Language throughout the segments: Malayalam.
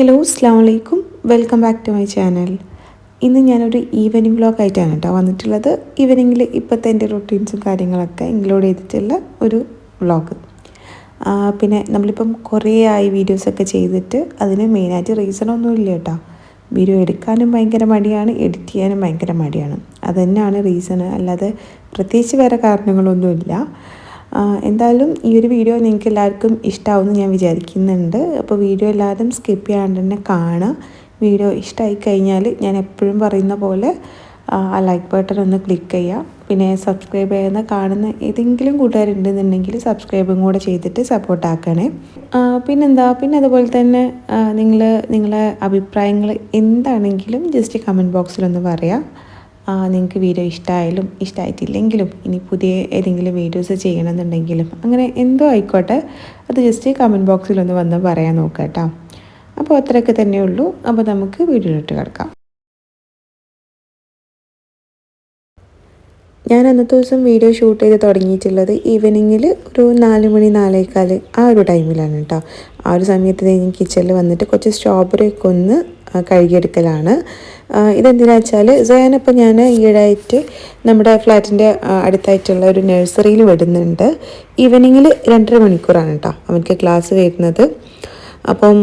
ഹലോ അസ്സാം വലൈക്കും welcome back to my channel ഇന്ന് ഞാനൊരു ഈവനിങ് വ്ലോഗ് ആയിട്ടാണ് കേട്ടോ വന്നിട്ടുള്ളത്. ഈവനിങ്ങിൽ ഇപ്പോഴത്തെ എന്റെ റൊട്ടീൻസും കാര്യങ്ങളൊക്കെ ഇൻക്ലൂഡ് ചെയ്തിട്ടുള്ള ഒരു വ്ളോഗ് പിന്നെ നമ്മളിപ്പം കുറേ ആയി വീഡിയോസൊക്കെ ചെയ്തിട്ട് അതിന് മെയിനായിട്ട് റീസണൊന്നും ഇല്ല കേട്ടോ. വീഡിയോ എടുക്കാനും ഭയങ്കര മടിയാണ് എഡിറ്റ് ചെയ്യാനും ഭയങ്കര മടിയാണ്. അതുതന്നെയാണ് റീസണ് അല്ലാതെ പ്രത്യേകിച്ച് വേറെ കാരണങ്ങളൊന്നുമില്ല. എന്തായാലും ഈ ഒരു വീഡിയോ നിങ്ങൾക്ക് എല്ലാവർക്കും ഇഷ്ടമാവുമെന്ന് ഞാൻ വിചാരിക്കുന്നുണ്ട്. അപ്പോൾ വീഡിയോ എല്ലാവരും സ്കിപ്പ് ചെയ്യാണ്ട് തന്നെ കാണുക. വീഡിയോ ഇഷ്ടമായി കഴിഞ്ഞാൽ ഞാൻ എപ്പോഴും പറയുന്ന പോലെ ആ ലൈക്ക് ബട്ടൺ ഒന്ന് ക്ലിക്ക് ചെയ്യുക. പിന്നെ സബ്സ്ക്രൈബ് ചെയ്യുന്ന കാണുന്ന ഏതെങ്കിലും കൂട്ടുകാരുണ്ടെന്നുണ്ടെങ്കിൽ സബ്സ്ക്രൈബും കൂടെ ചെയ്തിട്ട് സപ്പോർട്ട് ആക്കണേ. പിന്നെന്താ? പിന്നെ അതുപോലെ തന്നെ നിങ്ങൾ നിങ്ങളെ അഭിപ്രായങ്ങൾ എന്താണെങ്കിലും ജസ്റ്റ് കമന്റ് ബോക്സിലൊന്ന് പറയാം. നിങ്ങൾക്ക് വീഡിയോ ഇഷ്ടമായാലും ഇഷ്ടമായിട്ടില്ലെങ്കിലും ഇനി പുതിയ ഏതെങ്കിലും വീഡിയോസ് ചെയ്യണമെന്നുണ്ടെങ്കിലും അങ്ങനെ എന്തോ ആയിക്കോട്ടെ. അത് ജസ്റ്റ് കമന്റ് ബോക്സിലൊന്ന് വന്ന് പറയാൻ നോക്കാം കേട്ടോ. അപ്പോൾ അത്രയൊക്കെ തന്നെയുള്ളൂ. അപ്പോൾ നമുക്ക് വീഡിയോയിലോട്ട് കിടക്കാം. ഞാൻ അന്നത്തെ ദിവസം വീഡിയോ ഷൂട്ട് ചെയ്ത് തുടങ്ങിയിട്ടുള്ളത് ഈവനിങ്ങിൽ ഒരു നാല് മണി നാലേക്കാൽ ആ ഒരു ടൈമിലാണ് കേട്ടോ ആ ഒരു സമയത്ത് ഞാൻ കിച്ചണിൽ വന്നിട്ട് കുറച്ച് സ്ട്രോബെറി ഒക്കെ ഒന്ന് കഴുകിയെടുക്കലാണ്. ഇതെന്തിനാ വെച്ചാൽ സയാനപ്പം ഞാൻ ഈയിടെയായിട്ട് നമ്മുടെ ഫ്ലാറ്റിന്റെ അടുത്തായിട്ടുള്ള ഒരു നഴ്സറിയിൽ വിടുന്നുണ്ട്. ഈവനിങ്ങിൽ രണ്ടര മണിക്കൂറാണ് കേട്ടോ അവനക്ക് ക്ലാസ് വരുന്നത്. അപ്പം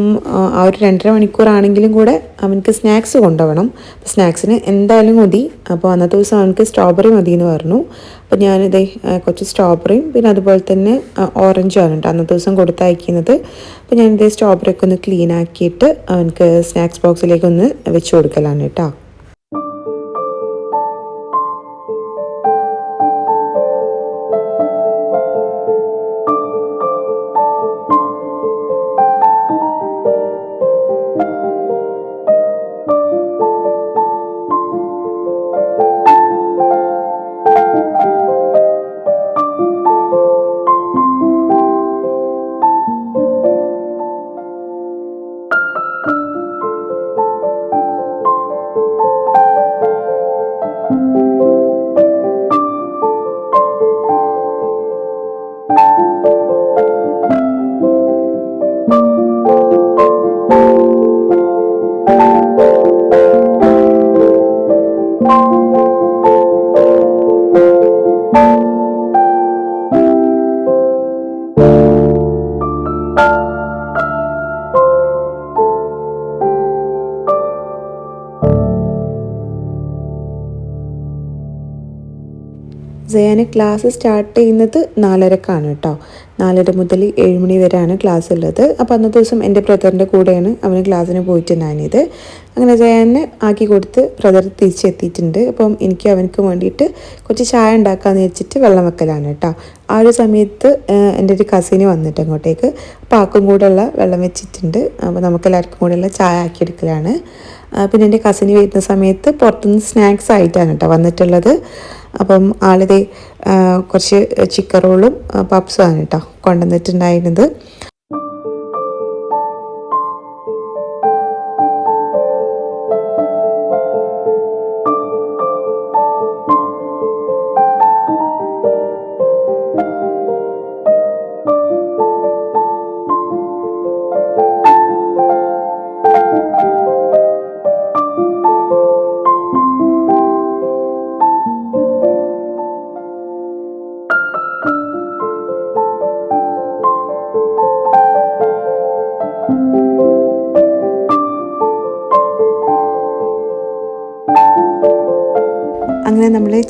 ആ ഒരു രണ്ടര മണിക്കൂറാണെങ്കിലും കൂടെ അവനക്ക് സ്നാക്സ് കൊണ്ടുപോകണം. സ്നാക്സിന് എന്തായാലും മതി. അപ്പോൾ അന്നത്തെ ദിവസം അവനക്ക് സ്ട്രോബെറി മതി എന്ന് പറഞ്ഞു. അപ്പോൾ ഞാനിത് കുറച്ച് സ്ട്രോബെറിയും പിന്നെ അതുപോലെ തന്നെ ഓറഞ്ചും ആണ് കേട്ടോ അന്നത്തെ ദിവസം കൊടുത്തയക്കുന്നത് അപ്പോൾ ഞാനിത് സ്ട്രോബെറി ഒക്കെ ഒന്ന് ക്ലീൻ ആക്കിയിട്ട് അവനക്ക് സ്നാക്സ് ബോക്സിലേക്ക് ഒന്ന് വെച്ച് കൊടുക്കലാണ് കേട്ടോ. ക്ലാസ് സ്റ്റാർട്ട് ചെയ്യുന്നത് നാലരക്കാണ് കേട്ടോ നാലര മുതൽ ഏഴ് മണി വരെയാണ് ക്ലാസ് ഉള്ളത്. അപ്പോൾ അന്നത്തെ ദിവസം എന്റെ ബ്രദറിന്റെ കൂടെയാണ് അവന് ക്ലാസ്സിന് പോയിട്ട് ഞാനിത്. അങ്ങനെ ജയാനെ ആക്കി കൊടുത്ത് ബ്രദർ തിരിച്ചെത്തിയിട്ടുണ്ട്. അപ്പം എനിക്ക് അവനക്ക് വേണ്ടിയിട്ട് കുറച്ച് ചായ ഉണ്ടാക്കാമെന്ന് വെച്ചിട്ട് വെള്ളം വെക്കലാണ് കേട്ടോ ആ ഒരു സമയത്ത് എന്റെ ഒരു കസിന് വന്നിട്ട് അങ്ങോട്ടേക്ക്. അപ്പോൾ ആക്കും കൂടെയുള്ള വെള്ളം വെച്ചിട്ടുണ്ട്. അപ്പോൾ നമുക്കെല്ലാവർക്കും കൂടെയുള്ള ചായ ആക്കിയെടുക്കലാണ് പിന്നെ എന്റെ കസിന് വരുന്ന സമയത്ത് പുറത്തുനിന്ന് സ്നാക്സ് ആയിട്ടാണ് കേട്ടോ വന്നിട്ടുള്ളത്. അപ്പം ആളിതേ കുറച്ച് ചിക്കൻ റോളും പപ്സുമാണ് കേട്ടോ കൊണ്ടുവന്നിട്ടുണ്ടായിരുന്നത്.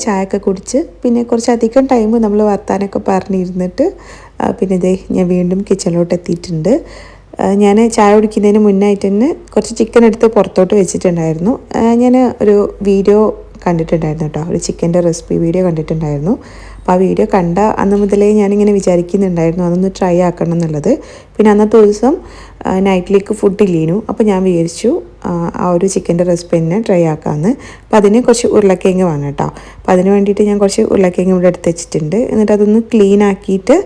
ചായയൊക്കെ കുടിച്ച് പിന്നെ കുറച്ചധികം ടൈം നമ്മൾ വർത്താനൊക്കെ പറഞ്ഞിരുന്നിട്ട് പിന്നെ ഇതേ ഞാൻ വീണ്ടും കിച്ചണിലോട്ട് എത്തിയിട്ടുണ്ട്. ഞാൻ ചായ കുടിക്കുന്നതിന് മുന്നായിട്ട് തന്നെ കുറച്ച് ചിക്കൻ എടുത്ത് പുറത്തോട്ട് വെച്ചിട്ടുണ്ടായിരുന്നു. ഞാൻ ഒരു വീഡിയോ കണ്ടിട്ടുണ്ടായിരുന്നു കേട്ടോ. ഒരു ചിക്കന്റെ റെസിപ്പി വീഡിയോ കണ്ടിട്ടുണ്ടായിരുന്നു. അപ്പോൾ ആ വീഡിയോ കണ്ട അന്ന് മുതലേ ഞാനിങ്ങനെ വിചാരിക്കുന്നുണ്ടായിരുന്നു അതൊന്ന് ട്രൈ ആക്കണം എന്നുള്ളത്. പിന്നെ അന്നത്തെ ദിവസം നൈറ്റിലേക്ക് ഫുഡ് ഇല്ലേനു. അപ്പോൾ ഞാൻ വിചാരിച്ചു ആ ഒരു ചിക്കന്റെ റെസിപ്പി തന്നെ ട്രൈ ആക്കാമെന്ന് അപ്പോൾ അതിന് കുറച്ച് ഉരുളക്കിഴങ്ങ് വേണം കേട്ടോ. അപ്പോൾ അതിന് വേണ്ടിയിട്ട് ഞാൻ കുറച്ച് ഉരുളക്കിഴങ്ങ് ഇവിടെ എടുത്ത് വെച്ചിട്ടുണ്ട്. എന്നിട്ട് അതൊന്ന് ക്ലീൻ ആക്കിയിട്ട്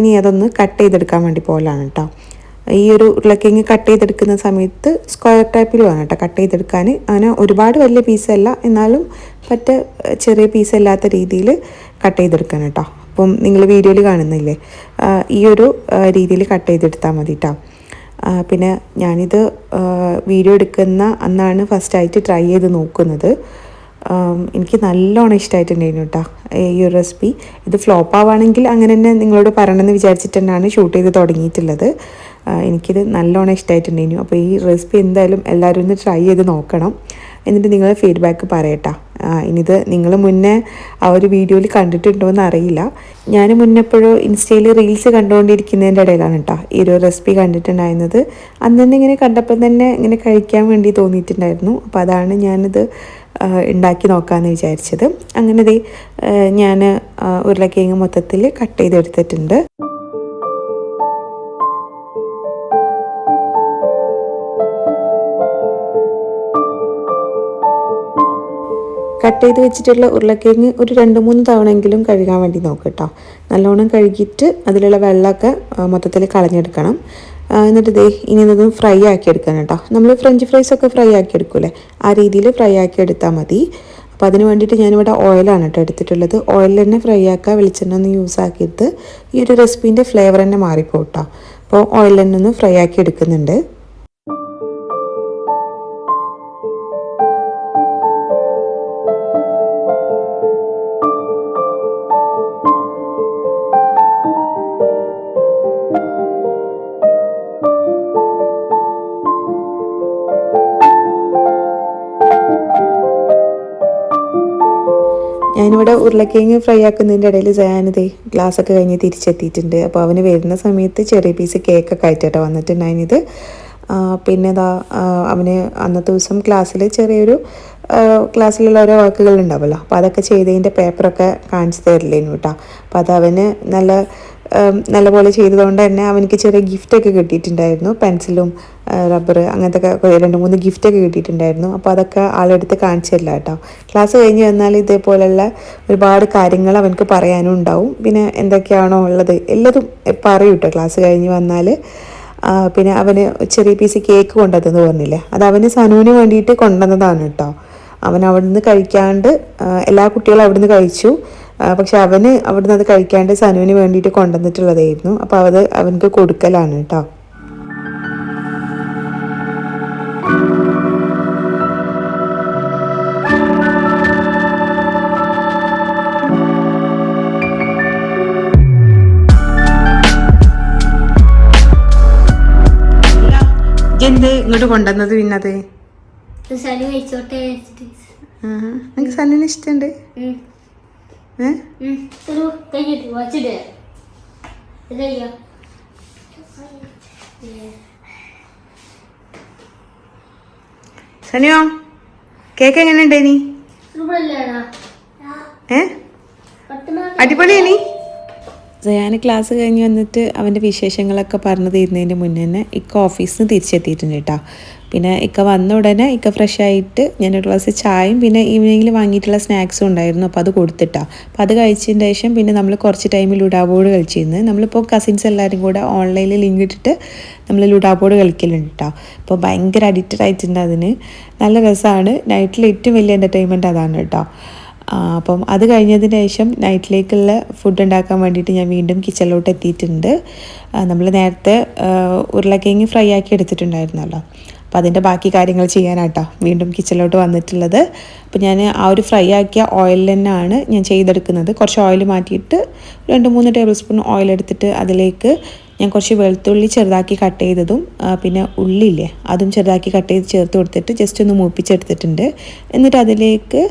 ഇനി അതൊന്ന് കട്ട് ചെയ്തെടുക്കാൻ വേണ്ടി പോകലാണ് കേട്ടോ. ഈ ഒരു ഉരുളക്കിഴങ്ങ് കട്ട് ചെയ്തെടുക്കുന്ന സമയത്ത് സ്ക്വയർ ടൈപ്പിൽ വേണം കേട്ടോ. കട്ട് ചെയ്തെടുക്കാൻ. അങ്ങനെ ഒരുപാട് വലിയ പീസല്ല എന്നാലും പറ്റ ചെറിയ പീസല്ലാത്ത രീതിയിൽ കട്ട് ചെയ്തെടുക്കണം കേട്ടോ അപ്പം നിങ്ങൾ വീഡിയോയിൽ കാണുന്നില്ലേ? ഈ ഒരു രീതിയിൽ കട്ട് ചെയ്തെടുത്താൽ മതി കേട്ടോ പിന്നെ ഞാനിത് വീഡിയോ എടുക്കുന്ന അന്നാണ് ഫസ്റ്റായിട്ട് ട്രൈ ചെയ്ത് നോക്കുന്നത്. എനിക്ക് നല്ലോണം ഇഷ്ടമായിട്ടുണ്ടായിരുന്നു കേട്ടോ ഈ ഒരു റെസിപ്പി ഇത് ഫ്ലോപ്പ് ആവുകയാണെങ്കിൽ അങ്ങനെ തന്നെ നിങ്ങളോട് പറയണമെന്ന് വിചാരിച്ചിട്ട് തന്നെയാണ് ഷൂട്ട് ചെയ്ത് തുടങ്ങിയിട്ടുള്ളത്. എനിക്കിത് നല്ലോണം ഇഷ്ടമായിട്ടുണ്ടായിരുന്നു അപ്പോൾ ഈ റെസിപ്പി എന്തായാലും എല്ലാവരും ഒന്ന് ട്രൈ ചെയ്ത് നോക്കണം. എന്നിട്ട് നിങ്ങളുടെ ഫീഡ്ബാക്ക് പറയട്ടാ. ഇനിയിത് നിങ്ങൾ മുന്നേ ആ ഒരു വീഡിയോയിൽ കണ്ടിട്ടുണ്ടോ എന്ന് അറിയില്ല. ഞാൻ മുന്നെപ്പോഴും ഇൻസ്റ്റയിൽ റീൽസ് കണ്ടുകൊണ്ടിരിക്കുന്നതിന്റെ ഇടയിലാണ് കേട്ടോ ഈ ഒരു റെസിപ്പി കണ്ടിട്ടുണ്ടായിരുന്നത്. അന്ന് തന്നെ ഇങ്ങനെ കണ്ടപ്പോൾ തന്നെ ഇങ്ങനെ കഴിക്കാൻ വേണ്ടി തോന്നിയിട്ടുണ്ടായിരുന്നു. അപ്പോൾ അതാണ് ഞാനിത് ഉണ്ടാക്കി നോക്കാമെന്ന് വിചാരിച്ചത്. അങ്ങനെ ദേ ഞാൻ ഉരുളക്കിഴങ്ങ് മൊത്തത്തിൽ കട്ട് ചെയ്തെടുത്തിട്ടുണ്ട്. കട്ട് ചെയ്ത് വെച്ചിട്ടുള്ള ഉരുളക്കിഴങ്ങ് ഒരു രണ്ട് മൂന്ന് തവണയെങ്കിലും കഴുകാൻ വേണ്ടി നോക്കുക കേട്ടോ നല്ലോണം കഴുകിയിട്ട് അതിലുള്ള വെള്ളമൊക്കെ മൊത്തത്തിൽ കളഞ്ഞെടുക്കണം. എന്നിട്ട് ദേ ഇനി ഇതൊന്ന് ഫ്രൈ ആക്കി എടുക്കണം കേട്ടോ. നമ്മൾ ഫ്രഞ്ച് ഫ്രൈസ് ഒക്കെ ഫ്രൈ ആക്കി എടുക്കൂലേ ആ രീതിയിൽ ഫ്രൈ ആക്കി എടുത്താൽ മതി. അപ്പോൾ അതിന് വേണ്ടിയിട്ട് ഞാനിവിടെ ഓയിലാണ് കേട്ടോ എടുത്തിട്ടുള്ളത്. ഓയിൽ തന്നെ ഫ്രൈ ആക്കുക വെളിച്ചെണ്ണ ഒന്ന് യൂസ് ആക്കിയിട്ട് ഈ ഒരു റെസിപ്പീന്റെ ഫ്ലേവർ തന്നെ മാറിപ്പോട്ടോ അപ്പോൾ ഓയിൽ തന്നെ ഒന്ന് ഫ്രൈ ആക്കി എടുക്കുന്നുണ്ട്. ഞാനിവിടെ ഉരുളക്കിഴങ്ങ് ഫ്രൈ ആക്കുന്നതിന്റെ ഇടയിൽ ജയാനിതേ ഗ്ലാസ്സൊക്കെ കഴിഞ്ഞ് തിരിച്ചെത്തിയിട്ടുണ്ട്. അപ്പോൾ അവന് വരുന്ന സമയത്ത് ചെറിയ പീസ് കേക്കൊക്കെ ആയിട്ടാണ് വന്നിട്ടുണ്ടായിരുന്നത്. പിന്നെ ആ, അവന് അന്നത്തെ ദിവസം ക്ലാസ്സിൽ ചെറിയൊരു ക്ലാസ്സിലുള്ള ഓരോ വർക്കുകൾ ഉണ്ടാവുമല്ലോ അപ്പോൾ അതൊക്കെ ചെയ്തതിന്റെ പേപ്പറൊക്കെ കാണിച്ചു തരില്ലേനു കേട്ടോ അപ്പോൾ അത് അവന് നല്ല നല്ലപോലെ ചെയ്തതുകൊണ്ട് തന്നെ അവനക്ക് ചെറിയ ഗിഫ്റ്റൊക്കെ കിട്ടിയിട്ടുണ്ടായിരുന്നു. പെൻസിലും റബ്ബർ അങ്ങനത്തെ രണ്ട് മൂന്ന് ഗിഫ്റ്റൊക്കെ കിട്ടിയിട്ടുണ്ടായിരുന്നു. അപ്പോൾ അതൊക്കെ ആളെടുത്ത് കാണിച്ചു തരില്ല കേട്ടോ. ക്ലാസ് കഴിഞ്ഞ് വന്നാൽ ഇതേപോലെയുള്ള ഒരുപാട് കാര്യങ്ങൾ അവനക്ക് പറയാനും ഉണ്ടാവും. പിന്നെ എന്തൊക്കെയാണോ ഉള്ളത് എല്ലാതും പറയും കേട്ടോ. ക്ലാസ് കഴിഞ്ഞ് വന്നാൽ പിന്നെ അവന് ചെറിയ പീസ് കേക്ക് കൊണ്ടുവന്നെന്ന് പറഞ്ഞില്ലേ? അത് അവന് സനുവിന് വേണ്ടിയിട്ട് കൊണ്ടുവന്നതാണ് കേട്ടോ. അവൻ അവിടുന്ന് കഴിക്കാണ്ട് എല്ലാ കുട്ടികളും അവിടുന്ന് കഴിച്ചു. പക്ഷെ അവന് അവിടുന്ന് അത് കഴിക്കാണ്ട് സനുവിന് വേണ്ടിയിട്ട് കൊണ്ടുവന്നിട്ടുള്ളതായിരുന്നു. അപ്പോൾ അത് അവനക്ക് കൊടുക്കലാണ് കേട്ടോ. എന്ത് ഇങ്ങോട്ട് കൊണ്ടുവന്നത് പിന്നത്? സനു കഴിച്ചോട്ടെ വെച്ചിട്ട്. എനിക്ക് സനുവിന് ഇഷ്ടമുണ്ട് സനുയോ കേക്ക് എങ്ങനെയുണ്ട് നീ ഏ? പത്തുമാ അടിപൊളിയാണ് സയാന് ക്ലാസ് കഴിഞ്ഞ് വന്നിട്ട് അവന്റെ വിശേഷങ്ങളൊക്കെ പറഞ്ഞു തീരുന്നതിന് മുന്നേ തന്നെ ഇക്ക ഓഫീസിൽ നിന്ന് തിരിച്ചെത്തിയിട്ടുണ്ട് കേട്ടോ. പിന്നെ ഇക്ക വന്ന ഉടനെ ഇക്ക ഫ്രഷ് ആയിട്ട് ഞാൻ ഒരു ഗ്ലാസ് ചായയും പിന്നെ ഈവനിങ്ങിൽ വാങ്ങിയിട്ടുള്ള സ്നാക്സും ഉണ്ടായിരുന്നു. അപ്പോൾ അത് കൊടുത്തിട്ടാ. അപ്പോൾ അത് കഴിച്ചതിന് ശേഷം പിന്നെ നമ്മൾ കുറച്ച് ടൈമിൽ ലുഡാബോർഡ് കളിച്ചിരുന്നു. നമ്മളിപ്പോൾ കസിൻസ് എല്ലാവരും കൂടെ ഓൺലൈനിൽ ലിങ്ക് ഇട്ടിട്ട് നമ്മൾ ലുഡാബോർഡ് കളിക്കലുണ്ട് കേട്ടോ അപ്പോൾ ഭയങ്കര അഡിക്റ്റഡ് ആയിട്ടുണ്ട് അതിന്. നല്ല രസമാണ് നൈറ്റിൽ ഏറ്റവും വലിയ എന്റർടൈൻമെന്റ് അതാണ് കേട്ടോ അപ്പം അത് കഴിഞ്ഞതിന് ശേഷം നൈറ്റിലേക്കുള്ള ഫുഡ് ഉണ്ടാക്കാൻ വേണ്ടിയിട്ട് ഞാൻ വീണ്ടും കിച്ചണിലോട്ട് എത്തിയിട്ടുണ്ട്. നമ്മൾ നേരത്തെ ഉരുളക്കിഴങ്ങ് ഫ്രൈ ആക്കി എടുത്തിട്ടുണ്ടായിരുന്നല്ലോ. അപ്പോൾ അതിന്റെ ബാക്കി കാര്യങ്ങൾ ചെയ്യാനാട്ടോ വീണ്ടും കിച്ചണിലോട്ട് വന്നിട്ടുള്ളത്. അപ്പോൾ ഞാൻ ആ ഒരു ഫ്രൈ ആക്കിയ ഓയിൽ തന്നെയാണ് ഞാൻ ചെയ്തെടുക്കുന്നത്. കുറച്ച് ഓയിൽ മാറ്റിയിട്ട് രണ്ട് മൂന്ന് ടേബിൾ സ്പൂൺ ഓയിൽ എടുത്തിട്ട് അതിലേക്ക് ഞാൻ കുറച്ച് വെളുത്തുള്ളി ചെറുതാക്കി കട്ട് ചെയ്തതും പിന്നെ ഉള്ളില്ലേ അതും ചെറുതാക്കി കട്ട് ചെയ്ത് ചേർത്ത് കൊടുത്തിട്ട് ജസ്റ്റ് ഒന്ന് മൂപ്പിച്ചെടുത്തിട്ടുണ്ട്. എന്നിട്ട് അതിലേക്ക്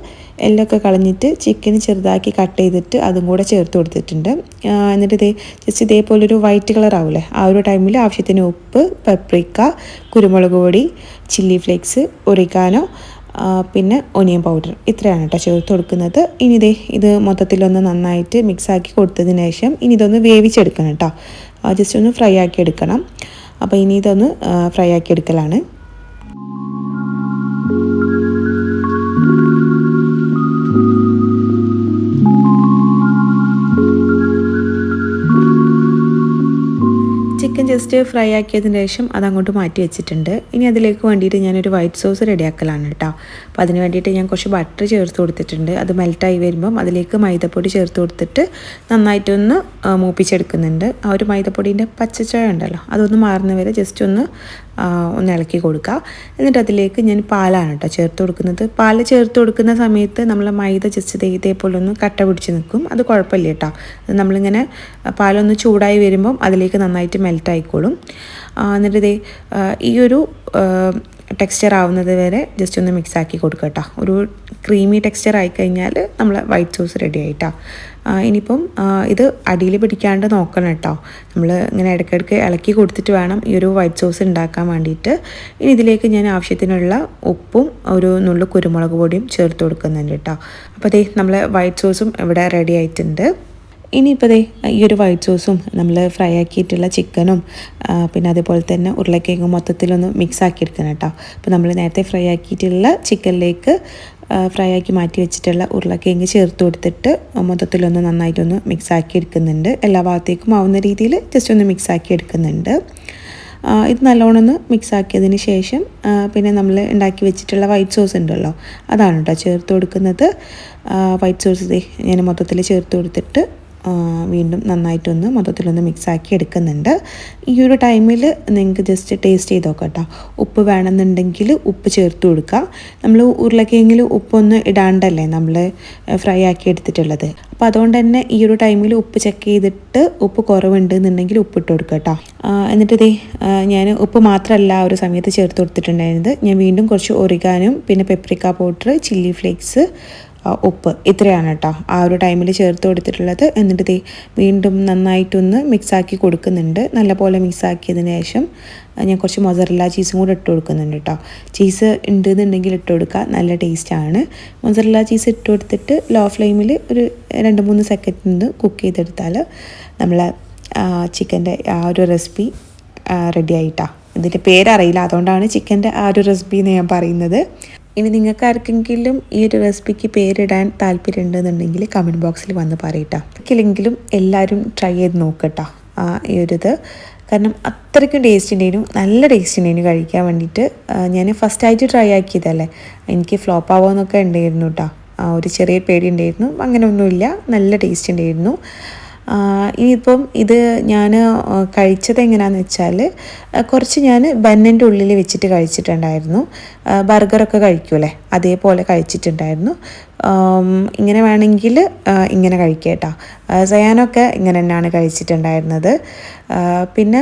എല്ലൊക്കെ കളഞ്ഞിട്ട് ചിക്കൻ ചെറുതാക്കി കട്ട് ചെയ്തിട്ട് അതും കൂടെ ചേർത്ത് കൊടുത്തിട്ടുണ്ട്. എന്നിട്ട് ഇതേ ജസ്റ്റ് ഇതേപോലൊരു വൈറ്റ് കളർ ആവില്ലേ ആ ഒരു ടൈമിൽ ആവശ്യത്തിന് ഉപ്പ് പെപ്രിക്ക കുരുമുളക് പൊടി ചില്ലി ഫ്ലേക്സ് ഒറിക്കാനോ പിന്നെ ഒനിയൻ പൗഡർ ഇത്രയാണ് കേട്ടോ ചേർത്ത് കൊടുക്കുന്നത്. ഇനി ഇതേ ഇത് മൊത്തത്തിലൊന്ന് നന്നായിട്ട് മിക്സാക്കി കൊടുത്തതിന് ശേഷം ഇനി ഇതൊന്ന് വേവിച്ചെടുക്കണം കേട്ടോ ജസ്റ്റ് ഒന്ന് ഫ്രൈ ആക്കി എടുക്കണം. അപ്പോൾ ഇനി ഇതൊന്ന് ഫ്രൈ ആക്കി എടുക്കലാണ്. ചിക്കൻ ജസ്റ്റ് ഫ്രൈ ആക്കിയതിന് ശേഷം അത് അങ്ങോട്ട് മാറ്റി വെച്ചിട്ടുണ്ട്. ഇനി അതിലേക്ക് വേണ്ടിയിട്ട് ഞാനൊരു വൈറ്റ് സോസ് റെഡിയാക്കലാണ് കേട്ടോ. അപ്പോൾ അതിന് വേണ്ടിയിട്ട് ഞാൻ കുറച്ച് ബട്ടർ ചേർത്ത് കൊടുത്തിട്ടുണ്ട്. അത് മെൽറ്റായി വരുമ്പം അതിലേക്ക് മൈദപ്പൊടി ചേർത്ത് കൊടുത്തിട്ട് നന്നായിട്ടൊന്ന് മൂപ്പിച്ചെടുക്കുന്നുണ്ട്. ആ ഒരു മൈദപ്പൊടീന്റെ പച്ചച്ചോയ ഉണ്ടല്ലോ അതൊന്ന് മാറുന്ന വരെ ജസ്റ്റ് ഒന്ന് ഒന്ന് ഇളക്കി കൊടുക്കുക. എന്നിട്ട് അതിലേക്ക് ഞാൻ പാലാണ് കേട്ടോ ചേർത്ത് കൊടുക്കുന്നത്. പാൽ ചേർത്ത് കൊടുക്കുന്ന സമയത്ത് നമ്മൾ മൈദ ജസ്റ്റ് പോലെ ഒന്ന് കട്ട പിടിച്ച് നിൽക്കും. അത് കുഴപ്പമില്ല കേട്ടോ അത് നമ്മളിങ്ങനെ പാലൊന്ന് ചൂടായി വരുമ്പം അതിലേക്ക് നന്നായിട്ട് മെൽറ്റ് ആയിക്കോളും. എന്നിട്ട് ഇതേ ഈ ഒരു ടെക്സ്ചർ ആവുന്നത് വരെ ജസ്റ്റ് ഒന്ന് മിക്സ് ആക്കി കൊടുക്കുക കേട്ടോ ഒരു ക്രീമി ടെക്സ്ചർ ആയി കഴിഞ്ഞാൽ നമ്മൾ വൈറ്റ് സോസ് റെഡി ആയിട്ടോ ഇനിയിപ്പം ഇത് അടിയിൽ പിടിക്കാണ്ട് നോക്കണം കേട്ടോ. നമ്മൾ ഇങ്ങനെ ഇടയ്ക്കിടയ്ക്ക് ഇളക്കി കൊടുത്തിട്ട് വേണം ഈ ഒരു വൈറ്റ് സോസ് ഉണ്ടാക്കാൻ വേണ്ടിയിട്ട്. ഇനി ഇതിലേക്ക് ഞാൻ ആവശ്യത്തിനുള്ള ഉപ്പും ഒരു നുള്ളു കുരുമുളക് പൊടിയും ചേർത്ത് കൊടുക്കുന്നുണ്ട് കേട്ടോ. അപ്പോൾ അതേ നമ്മൾ വൈറ്റ് സോസും ഇവിടെ റെഡി ആയിട്ടുണ്ട്. ഇനിയിപ്പോൾ ഈ ഒരു വൈറ്റ് സോസും നമ്മൾ ഫ്രൈ ആക്കിയിട്ടുള്ള ചിക്കനും പിന്നെ അതേപോലെ തന്നെ ഉരുളക്കിഴങ്ങും മൊത്തത്തിലൊന്ന് മിക്സ് ആക്കിയെടുക്കണം കേട്ടോ. അപ്പോൾ നമ്മൾ നേരത്തെ ഫ്രൈ ആക്കിയിട്ടുള്ള ചിക്കനിലേക്ക് ഫ്രൈ ആക്കി മാറ്റി വെച്ചിട്ടുള്ള ഉരുളക്കിഴങ്ങ് ചേർത്ത് കൊടുത്തിട്ട് മൊത്തത്തിലൊന്ന് നന്നായിട്ടൊന്ന് മിക്സ് ആക്കി എടുക്കുന്നുണ്ട് എല്ലാ ഭാഗത്തേക്കും ആവുന്ന രീതിയിൽ ജസ്റ്റ് ഒന്ന് മിക്സ് ആക്കി എടുക്കുന്നുണ്ട് ഇത് നല്ലോണം ഒന്ന് മിക്സ് ആക്കിയതിന് ശേഷം പിന്നെ നമ്മൾ ഉണ്ടാക്കി വെച്ചിട്ടുള്ള വൈറ്റ് സോസ് ഉണ്ടല്ലോ അതാണ് കേട്ടോ ചേർത്ത് കൊടുക്കുന്നത്. വൈറ്റ് സോസ് ഞാൻ മൊത്തത്തിൽ ചേർത്ത് കൊടുത്തിട്ട് വീണ്ടും നന്നായിട്ടൊന്ന് മൊത്തത്തിലൊന്ന് മിക്സാക്കി എടുക്കുന്നുണ്ട്. ഈ ഒരു ടൈമിൽ നിങ്ങൾക്ക് ജസ്റ്റ് ടേസ്റ്റ് ചെയ്ത് നോക്കാം കേട്ടോ ഉപ്പ് വേണമെന്നുണ്ടെങ്കിൽ ഉപ്പ് ചേർത്ത് കൊടുക്കുക നമ്മൾ ഉരുളക്കിഴങ്ങിൽ ഉപ്പൊന്നും ഇടാണ്ടല്ലേ നമ്മൾ ഫ്രൈ ആക്കി എടുത്തിട്ടുള്ളത്. അപ്പോൾ അതുകൊണ്ട് തന്നെ ഈ ഒരു ടൈമിൽ ഉപ്പ് ചെക്ക് ചെയ്തിട്ട് ഉപ്പ് കുറവുണ്ട് എന്നുണ്ടെങ്കിൽ ഉപ്പ് ഇട്ട് കൊടുക്കുക കേട്ടോ എന്നിട്ട് ഇതേ ഞാൻ ഉപ്പ് മാത്രമല്ല ആ ഒരു സമയത്ത് ചേർത്ത് കൊടുത്തിട്ടുണ്ടായിരുന്നത്. ഞാൻ വീണ്ടും കുറച്ച് ഒറിഗാനും പിന്നെ പെപ്രിക്ക പൗഡർ ചില്ലി ഫ്ലേക്സ് ഉപ്പ്. ഇത്രയാണ് കേട്ടോ ആ ഒരു ടൈമിൽ ചേർത്ത് കൊടുത്തിട്ടുള്ളത്. എന്നിട്ട് ദേ വീണ്ടും നന്നായിട്ടൊന്ന് മിക്സാക്കി കൊടുക്കുന്നുണ്ട്. നല്ലപോലെ മിക്സാക്കിയതിന് ശേഷം ഞാൻ കുറച്ച് മൊസറല്ല ചീസും കൂടെ ഇട്ട് കൊടുക്കുന്നുണ്ട് കേട്ടോ ചീസ് ഉണ്ടെന്നുണ്ടെങ്കിൽ ഇട്ട് കൊടുക്കുക. നല്ല ടേസ്റ്റാണ് മൊസറല്ല ചീസ് ഇട്ട് കൊടുത്തിട്ട് ലോ ഫ്ലെയിമിൽ ഒരു രണ്ട് മൂന്ന് സെക്കൻഡ് നിന്ന് കുക്ക് ചെയ്തെടുത്താൽ നമ്മളെ ചിക്കന്റെ ആ ഒരു റെസിപ്പി റെഡി ആയിട്ടാണ് ഇതിന്റെ പേരറിയില്ല. അതുകൊണ്ടാണ് ചിക്കന്റെ ആ ഒരു റെസിപ്പി എന്ന് ഞാൻ പറയുന്നത്. ഇനി നിങ്ങൾക്ക് ആർക്കെങ്കിലും ഈ ഒരു റെസിപ്പിക്ക് പേരിടാൻ താല്പര്യം ഉണ്ടെന്നുണ്ടെങ്കിൽ കമന്റ് ബോക്സിൽ വന്ന് പറയട്ടോ ഒരിക്കലെങ്കിലും എല്ലാവരും ട്രൈ ചെയ്ത് നോക്കട്ടോ ആ, ഈ ഒരു ഇത്. കാരണം അത്രയ്ക്കും ടേസ്റ്റ് ഉണ്ടായിരുന്നു നല്ല ടേസ്റ്റ് ഉണ്ടായിരുന്നു കഴിക്കാൻ വേണ്ടിയിട്ട് ഞാൻ ഫസ്റ്റായിട്ട് ട്രൈ ആക്കിയതല്ലേ. എനിക്ക് ഫ്ലോപ്പ് ആവുമെന്നൊക്കെ ഉണ്ടായിരുന്നു കേട്ടോ ഒരു ചെറിയ പേടി ഉണ്ടായിരുന്നു അങ്ങനെ ഒന്നുമില്ല നല്ല ടേസ്റ്റ് ഉണ്ടായിരുന്നു ഇനിയിപ്പം ഇത് ഞാൻ കഴിച്ചത് എങ്ങനെയാണെന്ന് വെച്ചാൽ കുറച്ച് ഞാൻ ബന്നിന്റെ ഉള്ളിൽ വെച്ചിട്ട് കഴിച്ചിട്ടുണ്ടായിരുന്നു. ബർഗറൊക്കെ കഴിക്കൂലേ? അതേപോലെ കഴിച്ചിട്ടുണ്ടായിരുന്നു. ഇങ്ങനെ വേണമെങ്കിൽ ഇങ്ങനെ കഴിക്കേട്ടാ. കേട്ടോ സയാനൊക്കെ ഇങ്ങനെ തന്നെയാണ് കഴിച്ചിട്ടുണ്ടായിരുന്നത് പിന്നെ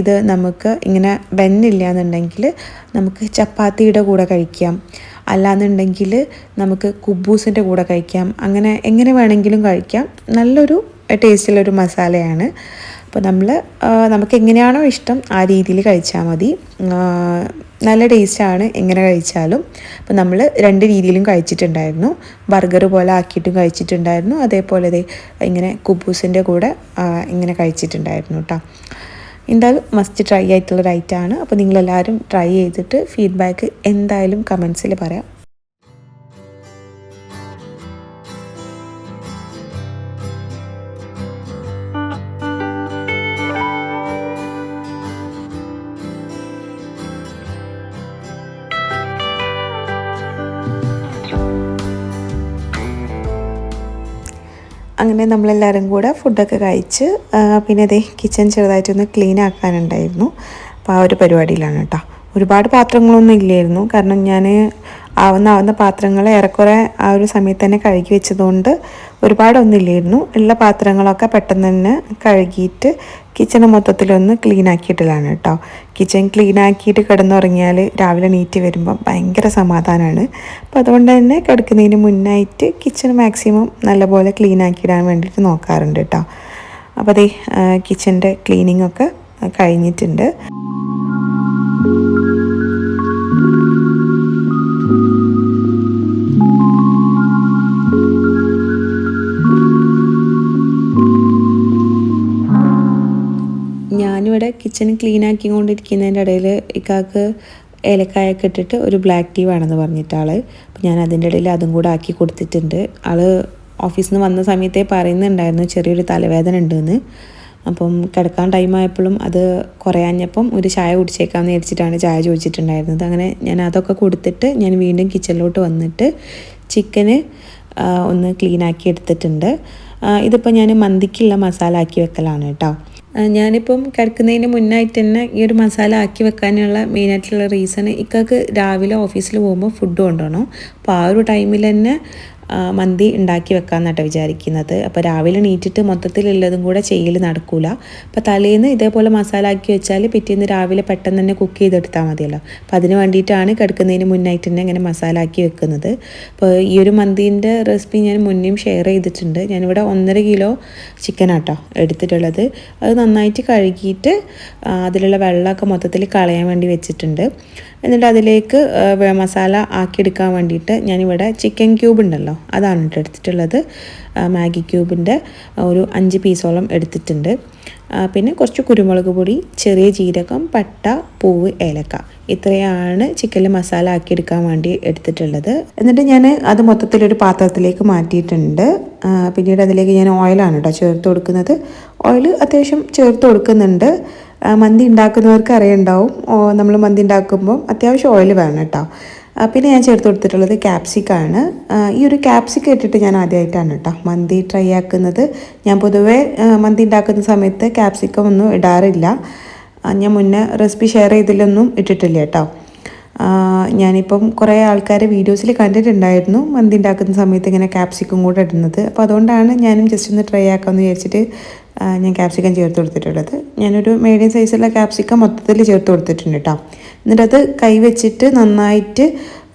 ഇത് നമുക്ക് ഇങ്ങനെ ബന്നില്ല എന്നുണ്ടെങ്കിൽ നമുക്ക് ചപ്പാത്തിയുടെ കൂടെ കഴിക്കാം. അല്ലാന്നുണ്ടെങ്കിൽ നമുക്ക് കുബൂസിന്റെ കൂടെ കഴിക്കാം. അങ്ങനെ എങ്ങനെ വേണമെങ്കിലും കഴിക്കാം. നല്ലൊരു ടേസ്റ്റുള്ളൊരു മസാലയാണ്. അപ്പോൾ നമ്മൾ നമുക്ക് എങ്ങനെയാണോ ഇഷ്ടം ആ രീതിയിൽ കഴിച്ചാൽ മതി. നല്ല ടേസ്റ്റാണ് എങ്ങനെ കഴിച്ചാലും. അപ്പോൾ നമ്മൾ രണ്ട് രീതിയിലും കഴിച്ചിട്ടുണ്ടായിരുന്നു. ബർഗർ പോലെ ആക്കിയിട്ടും കഴിച്ചിട്ടുണ്ടായിരുന്നു. അതേപോലെ ഇങ്ങനെ കുബൂസിന്റെ കൂടെ ഇങ്ങനെ കഴിച്ചിട്ടുണ്ടായിരുന്നു കേട്ടോ എന്തായാലും മസ്റ്റ് ട്രൈ ആയിട്ടുള്ളൊരു ഐറ്റമാണ് അപ്പോൾ നിങ്ങളെല്ലാവരും ട്രൈ ചെയ്തിട്ട് ഫീഡ്ബാക്ക് എന്തായാലും കമൻസിൽ പറയാം. അങ്ങനെ നമ്മളെല്ലാവരും കൂടെ ഫുഡൊക്കെ കഴിച്ച് പിന്നെ അതേ കിച്ചൺ ചെറുതായിട്ടൊന്ന് ക്ലീൻ ആക്കാനുണ്ടായിരുന്നു. അപ്പോൾ ആ ഒരു പരിപാടിയിലാണ് കേട്ടോ. ഒരുപാട് പാത്രങ്ങളൊന്നും ഇല്ലായിരുന്നു. കാരണം ഞാൻ ആവുന്ന ആവുന്ന പാത്രങ്ങൾ ഏറെക്കുറെ ആ ഒരു സമയത്ത് തന്നെ കഴുകി വെച്ചതുകൊണ്ട് ഒരുപാടൊന്നും എല്ലാ പാത്രങ്ങളൊക്കെ പെട്ടെന്ന് തന്നെ കഴുകിയിട്ട് കിച്ചണ് മൊത്തത്തിലൊന്ന് ക്ലീൻ ആക്കിയിട്ടില്ലാണ് കേട്ടോ കിച്ചൺ ക്ലീൻ ആക്കിയിട്ട് കിടന്നുറങ്ങിയാൽ രാവിലെ നീറ്റ് വരുമ്പം ഭയങ്കര സമാധാനമാണ് അപ്പോൾ അതുകൊണ്ട് തന്നെ കിടക്കുന്നതിന് മുന്നായിട്ട് കിച്ചൺ മാക്സിമം നല്ലപോലെ ക്ലീൻ ആക്കിയിടാൻ വേണ്ടിയിട്ട് നോക്കാറുണ്ട് കേട്ടോ അപ്പോൾ അതേ കിച്ചന്റെ ക്ലീനിങ്ങൊക്കെ കഴിഞ്ഞിട്ടുണ്ട്. കിച്ചൺ ക്ലീൻ ആക്കിക്കൊണ്ടിരിക്കുന്നതിന്റെ ഇടയിൽ ഇക്കാക്ക് ഏലക്കായൊക്കെ ഇട്ടിട്ട് ഒരു ബ്ലാക്ക് ടീ വേണമെന്ന് പറഞ്ഞിട്ട് ആൾ അപ്പം ഞാൻ അതിന്റെ ഇടയിൽ അതും കൂടെ ആക്കി കൊടുത്തിട്ടുണ്ട്. ആൾ ഓഫീസിൽ നിന്ന് വന്ന സമയത്തേ പറയുന്നുണ്ടായിരുന്നു ചെറിയൊരു തലവേദന ഉണ്ടെന്ന്. അപ്പം കിടക്കാൻ ടൈമായപ്പോഴും അത് കുറയാഞ്ഞപ്പം ഒരു ചായ കുടിച്ചേക്കാമെന്ന് വിചാരിച്ചിട്ടാണ് ചായ ചോദിച്ചിട്ടുണ്ടായിരുന്നത്. അങ്ങനെ ഞാൻ അതൊക്കെ കൊടുത്തിട്ട് ഞാൻ വീണ്ടും കിച്ചണിലോട്ട് വന്നിട്ട് ചിക്കന് ഒന്ന് ക്ലീൻ ആക്കി എടുത്തിട്ടുണ്ട്. ഇതിപ്പോൾ ഞാൻ മന്തിക്കുള്ള മസാല ആക്കി വെക്കലാണ് കേട്ടോ. ഞാനിപ്പം കിടക്കുന്നതിന് മുന്നായിട്ട് തന്നെ ഈ ഒരു മസാല ആക്കി വെക്കാനുള്ള മെയിനായിട്ടുള്ള റീസൺ ഇക്കൾക്ക് രാവിലെ ഓഫീസിൽ പോകുമ്പോൾ ഫുഡ് കൊണ്ടുപോകണം അപ്പോൾ ആ ഒരു ടൈമിൽ തന്നെ മന്തി ഉണ്ടാക്കി വെക്കാമെന്നാട്ടോ വിചാരിക്കുന്നത്. അപ്പോൾ രാവിലെ നീറ്റിട്ട് മൊത്തത്തിലുള്ളതും കൂടെ ചെയ്യൽ നടക്കൂല. അപ്പോൾ തലേന്ന് ഇതേപോലെ മസാല ആക്കി വെച്ചാൽ പിറ്റേന്ന് രാവിലെ പെട്ടെന്ന് തന്നെ കുക്ക് ചെയ്തെടുത്താൽ മതിയല്ലോ. അപ്പോൾ അതിന് വേണ്ടിയിട്ടാണ് കിടക്കുന്നതിന് മുന്നായിട്ട് തന്നെ ഇങ്ങനെ മസാല ആക്കി വെക്കുന്നത്. അപ്പോൾ ഈ ഒരു മന്തീന്റെ റെസിപ്പി ഞാൻ മുന്നേയും ഷെയർ ചെയ്തിട്ടുണ്ട്. ഞാനിവിടെ ഒന്നര കിലോ ചിക്കനാട്ടോ എടുത്തിട്ടുള്ളത്. അത് നന്നായിട്ട് കഴുകിയിട്ട് അതിലുള്ള വെള്ളമൊക്കെ മൊത്തത്തിൽ കളയാൻ വേണ്ടി വെച്ചിട്ടുണ്ട്. എന്നിട്ട് അതിലേക്ക് മസാല ആക്കിയെടുക്കാൻ വേണ്ടിയിട്ട് ഞാനിവിടെ ചിക്കൻ ക്യൂബ് ഉണ്ടല്ലോ അതാണ് കേട്ടോ എടുത്തിട്ടുള്ളത്. മാഗി ക്യൂബിന്റെ ഒരു അഞ്ച് പീസോളം എടുത്തിട്ടുണ്ട്. പിന്നെ കുറച്ച് കുരുമുളക് പൊടി ചെറിയ ജീരകം പട്ട പൂവ് ഏലക്ക. ഇത്രയാണ് ചിക്കനിൽ മസാല ആക്കിയെടുക്കാൻ വേണ്ടി എടുത്തിട്ടുള്ളത്. എന്നിട്ട് ഞാൻ അത് മൊത്തത്തിലൊരു പാത്രത്തിലേക്ക് മാറ്റിയിട്ടുണ്ട്. പിന്നീട് അതിലേക്ക് ഞാൻ ഓയിലാണ് കേട്ടോ ചേർത്ത് കൊടുക്കുന്നത്. ഓയിൽ അത്യാവശ്യം ചേർത്ത് കൊടുക്കുന്നുണ്ട്. മന്തി ഉണ്ടാക്കുന്നവർക്ക് അറിയുണ്ടാവും. നമ്മൾ മന്തി ഉണ്ടാക്കുമ്പോൾ അത്യാവശ്യം ഓയിൽ വേണം കേട്ടോ. പിന്നെ ഞാൻ ചേർത്ത് കൊടുത്തിട്ടുള്ളത് ക്യാപ്സിക്കാണ് ഈ ഒരു ക്യാപ്സിക്ക ഇട്ടിട്ട് ഞാൻ ആദ്യമായിട്ടാണ് കേട്ടോ മന്തി ട്രൈ ആക്കുന്നത്. ഞാൻ പൊതുവേ മന്തി ഉണ്ടാക്കുന്ന സമയത്ത് ക്യാപ്സിക്കം ഒന്നും ഇടാറില്ല. ഞാൻ മുന്നേ റെസിപ്പി ഷെയർ ചെയ്തില്ലൊന്നും ഇട്ടിട്ടില്ല കേട്ടോ. ഞാനിപ്പം കുറേ ആൾക്കാർ വീഡിയോസിൽ കണ്ടിട്ടുണ്ടായിരുന്നു മന്തി ഉണ്ടാക്കുന്ന സമയത്ത് ഇങ്ങനെ ക്യാപ്സിക്കും കൂടെ ഇടുന്നത്. അപ്പോൾ അതുകൊണ്ടാണ് ഞാനും ജസ്റ്റ് ഒന്ന് ട്രൈ ആക്കാമെന്ന് വിചാരിച്ചിട്ട് ഞാൻ ക്യാപ്സിക്കം ചേർത്ത് കൊടുത്തിട്ടുള്ളത്. ഞാനൊരു മീഡിയം സൈസുള്ള ക്യാപ്സിക്കം മൊത്തത്തിൽ ചേർത്ത് കൊടുത്തിട്ടുണ്ട് കേട്ടോ എന്നിട്ടത് കൈ വെച്ചിട്ട് നന്നായിട്ട്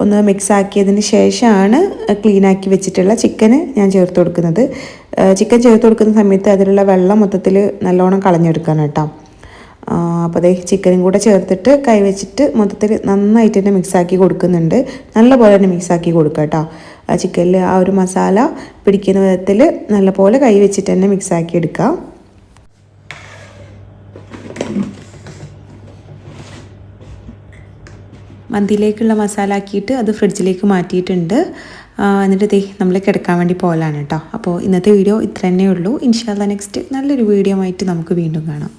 ഒന്ന് മിക്സ് ആക്കിയതിന് ശേഷമാണ് ക്ലീനാക്കി വെച്ചിട്ടുള്ള ചിക്കന് ഞാൻ ചേർത്ത് കൊടുക്കുന്നത്. ചിക്കൻ ചേർത്ത് കൊടുക്കുന്ന സമയത്ത് അതിലുള്ള വെള്ളം മൊത്തത്തിൽ നല്ലോണം കളഞ്ഞെടുക്കണം കേട്ടോ അപ്പോൾ അതേ ചിക്കനും കൂടെ ചേർത്തിട്ട് കൈ വെച്ചിട്ട് മൊത്തത്തിൽ നന്നായിട്ട് തന്നെ മിക്സാക്കി കൊടുക്കുന്നുണ്ട്. നല്ലപോലെ തന്നെ മിക്സാക്കി കൊടുക്കുക കേട്ടോ ആ ചിക്കനിൽ ആ ഒരു മസാല പിടിക്കുന്ന വിധത്തിൽ നല്ലപോലെ കൈ വെച്ചിട്ട് തന്നെ മിക്സാക്കി എടുക്കുക മന്തിയിലേക്കുള്ള മസാല ആക്കിയിട്ട് അത് ഫ്രിഡ്ജിലേക്ക് മാറ്റിയിട്ടുണ്ട്. എന്നിട്ട് ദേ നമ്മൾ കിടക്കാൻ വേണ്ടി പോകലാണ് കേട്ടോ അപ്പോൾ ഇന്നത്തെ വീഡിയോ ഇത്ര തന്നെ ഉള്ളൂ ഇൻഷാല്ല നെക്സ്റ്റ് നല്ലൊരു വീഡിയോ ആയിട്ട് നമുക്ക് വീണ്ടും കാണാം.